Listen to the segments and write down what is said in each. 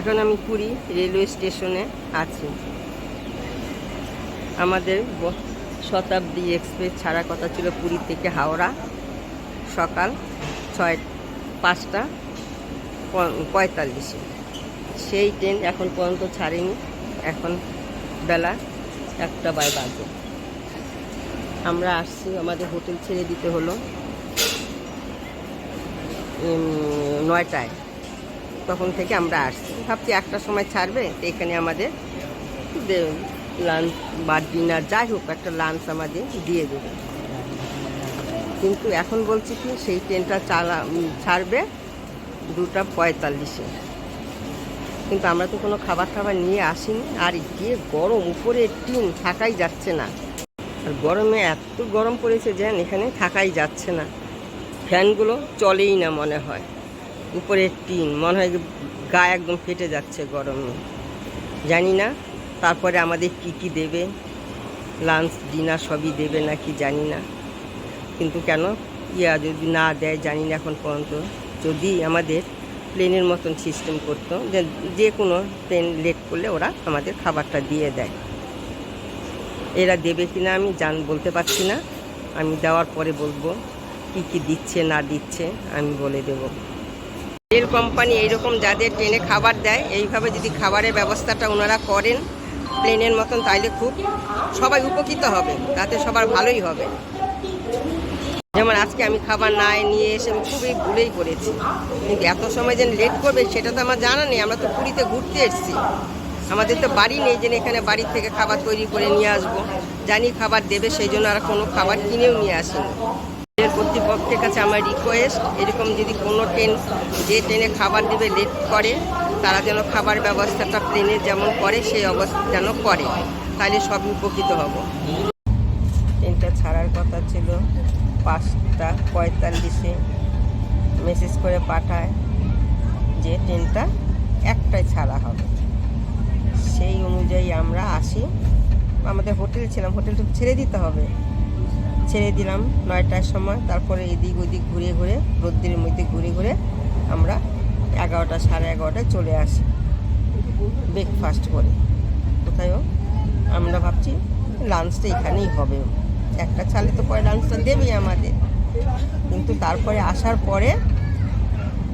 এখন আমি পুরী রেলওয়ে স্টেশনে আছি। আমাদের শতাব্দী এক্সপ্রেস ছাড়া কথা ছিল পুরী থেকে হাওড়া। সকাল ছয়, পাঁচটা পঁয়তাল্লিশে। সেই ট্রেন এখন পর্যন্ত ছাড়েনি। এখন বেলা একটা বাই বাজে। আমরা আসছি, আমাদের হোটেল ছেড়ে দিতে হলো নয়টায়। তখন থেকে আমরা আসছি। ভাবছি একটার সময় ছাড়বে তো এখানে আমাদের লাঞ্চ বা ডিনার যাই হোক, একটা লাঞ্চ আমাদের দিয়ে দেবে। কিন্তু এখন বলছি কি, সেই ট্রেনটা চালা ছাড়বে দুটা পঁয়তাল্লিশে। কিন্তু আমরা তো কোনো খাবার টাবার নিয়ে আসিনি। আর গিয়ে গরম, উপরে টিন, থাকাই যাচ্ছে না। আর গরমে এত গরম পড়েছে যে এখানে থাকাই যাচ্ছে না। ফ্যানগুলো চলেই না মনে হয়। উপরে টিন, মনে হয় গা একদম ফেটে যাচ্ছে গরমে। জানি না, তারপরে আমাদের কি কি দেবে? লাঞ্চ, ডিনার সবই দেবে নাকি জানি না। কিন্তু কেন? ইয়া যদি না দেয়, জানি না এখন পর্যন্ত। যদি আমাদের প্লেনের মতন সিস্টেম করতো, যে যে কোনো প্লেন লেট করলে ওরা আমাদের খাবারটা দিয়ে দেয়। এরা দেবে কি না আমি জান, বলতে পারছি না। আমি দেওয়ার পরে বলব, কি কি দিচ্ছে, না দিচ্ছে, আমি বলে দেবো। রেল কোম্পানি এইরকম যাদের ট্রেনে খাবার দেয়, এইভাবে যদি খাবারের ব্যবস্থাটা ওনারা করেন প্লেনের মতন তাইলে খুব সবাই উপকৃত হবে, তাতে সবার ভালোই হবে। যেমন আজকে আমি খাবার না নিয়ে এসে আমি খুবই ভুলেই করেছি কিন্তু এত সময় যে লেট করবে, সেটা তো আমার জানা নেই, আমরা তো পুরীতে ঘুরতে এসেছি। আমাদের তো বাড়ি নেই যে এখানে বাড়ির থেকে খাবার তৈরি করে নিয়ে আসব। জানি খাবার দেবে, সেই জন্য আর কোনো খাবার কিনেও নিয়ে আসিনি। কর্তৃপক্ষের কাছে আমার রিকোয়েস্ট এরকম যদি কোনো ট্রেন যে ট্রেনে খাবার দেবে লেট করে, তারা যেন খাবার ব্যবস্থাটা প্লেনে যেমন করে, সেই অবস্থা যেন করে, তাহলে সবই উপকৃত হব। ট্রেনটা ছাড়ার কথা ছিল, পাঁচটা পঁয়তাল্লিশে মেসেজ করে পাঠায় যে ট্রেনটা একটাই ছাড়া হবে। সেই অনুযায়ী আমরা আসি। আমাদের হোটেল ছিলাম হোটেলটা ছেড়ে দিতে হবে। ছেড়ে দিলাম নয়টার সময়। তারপরে এদিক ওদিক ঘুরে ঘুরে রোদ্রের মধ্যে ঘুরে ঘুরে আমরা এগারোটা, সাড়ে এগারোটায় চলে আসি ব্রেকফাস্ট করে। কোথায়ও আমরা ভাবছি লাঞ্চটা এখানেই হবে। একটা ছালে তো পরে লাঞ্চটা দেবেই আমাদের। কিন্তু তারপরে আসার পরে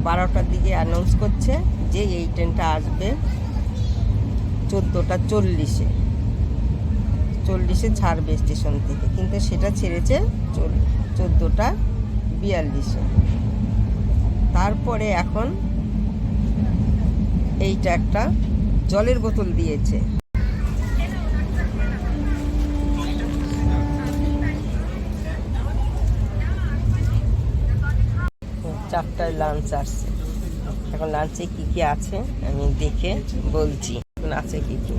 বারোটার দিকে অ্যানাউন্স করছে যে এই ট্রেনটা আসবে চোদ্দোটা চল্লিশে। চল্লিশে ছাড়বে স্টেশন থেকে। কিন্তু সেটা ছেড়েছে চোদ্দোটা, বিয়াল্লিশে। তারপরে এখন এইটা একটা জলের বোতল দিয়েছে। চারটায় লাঞ্চ আসছে। এখন লাঞ্চে কি কি আছে আমি দেখে বলছি। এখন আছে কি কি?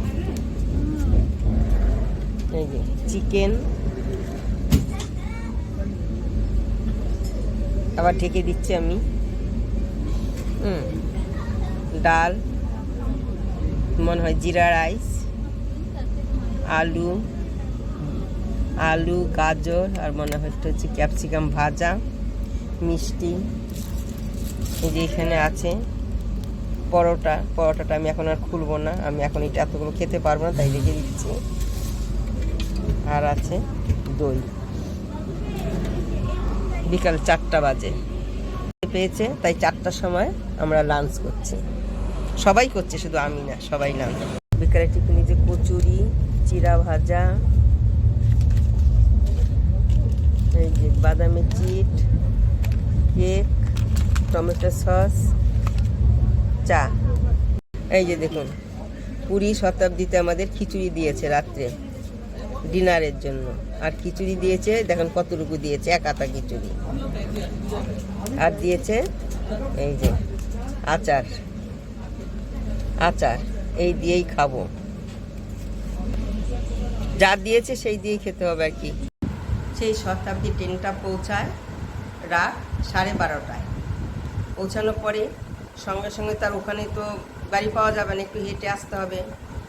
এই যে, চিকেন। আবার ঢেকে দিচ্ছি আমি। হুম, ডাল, মনে হয় জিরা রাইস, আলু আলু, গাজর, আর মনে হয় হচ্ছে ক্যাপসিকাম ভাজা, মিষ্টি। এই যে এখানে আছে পরোটা। পরোটাটা আমি এখন আর খুলবো না। আমি এখন এটা এতগুলো খেতে পারব না, তাই রেখে দিচ্ছি। আর আছে দই। বিকাল চারটা বাজে। পেয়েছে, তাই চারটার সময় আমরা লাঞ্চ করছি। সবাই করছে, শুধু আমি না, সবাই লাঞ্চ বিকালে টিফিনে যে কচুরি, চিরা ভাজা, এই যে বাদামের চিট কেক টমেটো সস, চা। এই যে দেখুন, পুরী শতাব্দীতে আমাদের খিচুড়ি দিয়েছে রাত্রে। ডিনারের জন্য। আর খিচুড়ি দিয়েছে, দেখেন কতটুকু দিয়েছে, এক আতা খিচুড়ি। আর দিয়েছে, এই যে, আচার। আচার, এই দিয়েই খাব। যা দিয়েছে সেই দিয়েই খেতে হবে আর কি। সেই শতাব্দী ট্রেনটা পৌঁছায় রাত সাড়ে বারোটায়। পৌঁছানোর পরে সঙ্গে সঙ্গে তার ওখানে তো গাড়ি পাওয়া যাবে না, একটু হেঁটে আসতে হবে।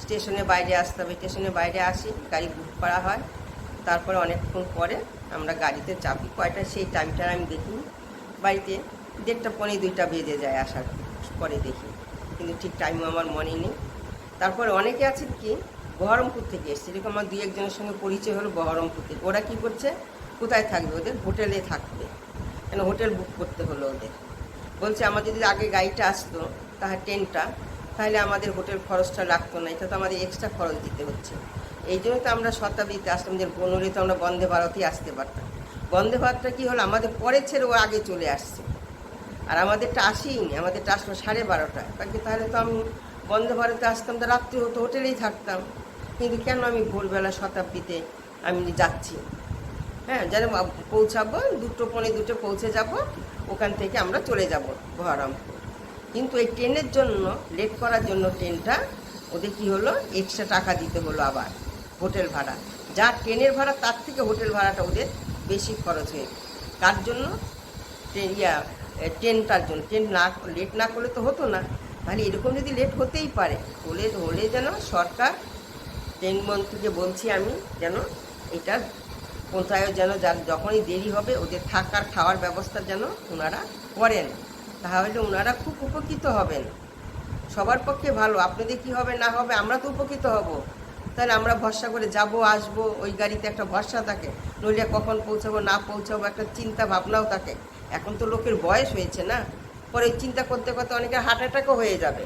স্টেশনের বাইরে আসতে হবে। স্টেশনের বাইরে আসি, গাড়ি বুক করা হয়। তারপরে অনেকক্ষণ পরে আমরা গাড়িতে চাপি। কয়টা সেই টাইমটা আমি দেখি বাড়িতে দেড়টা পনেরো দুইটা বেজে যায় আসার পরে দেখি। কিন্তু ঠিক টাইমও আমার মনে নেই। তারপরে অনেকে আছে কি, বহরমপুর থেকে এসছে। এরকম আমার দুই একজনের সঙ্গে পরিচয় হলো বহরমপুর থেকে। ওরা কি করছে, কোথায় থাকবে ওদের? হোটেলে থাকবে। কেন হোটেল বুক করতে হলো ওদের? বলছে, আমাদের যদি আগে গাড়িটা আসতো, তাহলে ট্রেনটা তাহলে আমাদের হোটেল খরচটা লাগতো না, এটা তো আমাদের এক্সট্রা খরচ দিতে হচ্ছে। এই জন্য তো আমরা শতাব্দীতে আসতাম যে পনেরোই তো আমরা বন্দে ভারতেই আসতে পারতাম। বন্দে ভারতটা কী হলো? আমাদের পরে ছেড়ে ও আগে চলে আসছে। আর আমাদেরটা আসেইনি, আমাদেরটা আসলো সাড়ে বারোটায়। বাকি তাহলে তো আমি বন্দে ভারতে আসতাম, তো রাত্রি হতো, হোটেলেই থাকতাম। কিন্তু কেন আমি ভোরবেলা শতাব্দীতে আমি যাচ্ছি? হ্যাঁ যেন পৌঁছাবো, দুটো পৌনে দুটো পৌঁছে যাব, ওখান থেকে আমরা চলে যাব বহরমপুর। কিন্তু এই ট্রেনের জন্য লেট করার জন্য ট্রেনটা ওদের কি হলো? এক্সট্রা টাকা দিতে হলো আবার হোটেল ভাড়া। যা ট্রেনের ভাড়া, তার থেকে হোটেল ভাড়াটা ওদের বেশি খরচ হয়ে তার জন্য ইয়া ট্রেনটার জন্য, ট্রেন না লেট না করলে তো হতো না। তাহলে এরকম যদি লেট হতেই পারে, হলে হলে যেন সরকার ট্রেন মন্ত্রীকে বলছি আমি যেন এটা কোথায় যেন যখনই দেরি হবে, ওদের থাকার, খাওয়ার ব্যবস্থা যেন ওনারা করেন। তাহলে ওনারা খুব উপকৃত হবেন। সবার পক্ষে ভালো, আপনাদের কি হবে না হবে, আমরা তো উপকৃত হব। তাহলে আমরা ভরসা করে যাব, আসব, ওই গাড়িতে একটা ভরসা থাকে, নইলে কখন পৌঁছাবো, না পৌঁছাবো, একটা চিন্তা ভাবনাও থাকে। এখন তো লোকের বয়স হয়েছে না, পরে চিন্তা করতে করতে অনেকের হার্ট অ্যাটাকও হয়ে যাবে।